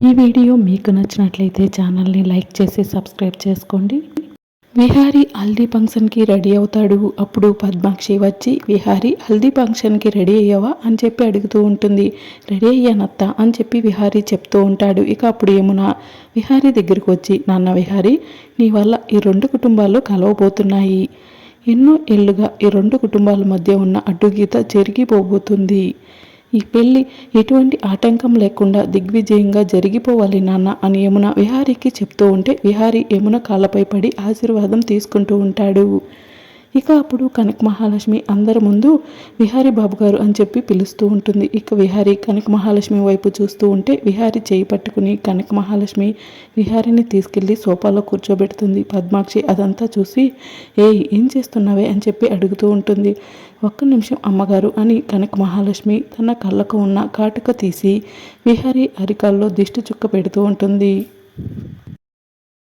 ఈ వీడియో మీకు నచ్చినట్లయితే ఛానల్ని లైక్ చేసి సబ్స్క్రైబ్ చేసుకోండి. విహారీ హల్దీ ఫంక్షన్కి రెడీ అవుతాడు. అప్పుడు పద్మాక్షి వచ్చి విహారీ హల్దీ ఫంక్షన్కి రెడీ అయ్యావా? అని చెప్పి అడుగుతూ ఉంటుంది. రెడీ అయ్యానత్త అని చెప్పి విహారీ చెప్తూ ఉంటాడు. ఇక అప్పుడు ఏమునా విహారీ దగ్గరికి వచ్చి నాన్న విహారీ నీ వల్ల ఈ రెండు కుటుంబాలు కలవబోతున్నాయి. ఎన్నో ఏళ్ళుగా ఈ రెండు కుటుంబాల మధ్య ఉన్న అడ్డుగీత జరిగిపోబోతుంది. ఈ పెళ్ళి ఎటువంటి ఆటంకం లేకుండా దిగ్విజయంగా జరిగిపోవాలి నాన్న అని యమున విహారీకి చెప్తూ ఉంటే విహారీ యమున కాళ్ళపై పడి ఆశీర్వాదం తీసుకుంటూ ఉంటాడు. ఇక అప్పుడు కనక మహాలక్ష్మి అందరి ముందు విహారీ బాబు గారు అని చెప్పి పిలుస్తూ ఉంటుంది. ఇక విహారీ కనక మహాలక్ష్మి వైపు చూస్తూ ఉంటే విహారీ చేయి పట్టుకుని కనక మహాలక్ష్మి విహారీని తీసుకెళ్ళి సోఫాలో కూర్చోబెడుతుంది. పద్మాక్షి అదంతా చూసి ఏ ఏం చేస్తున్నావే? అని చెప్పి అడుగుతూ ఉంటుంది. ఒక్క నిమిషం అమ్మగారు అని కనక మహాలక్ష్మి తన కళ్ళకు ఉన్న కాటుక తీసి విహారీ అరికాల్లో దిష్టి చుక్క పెడుతూ ఉంటుంది.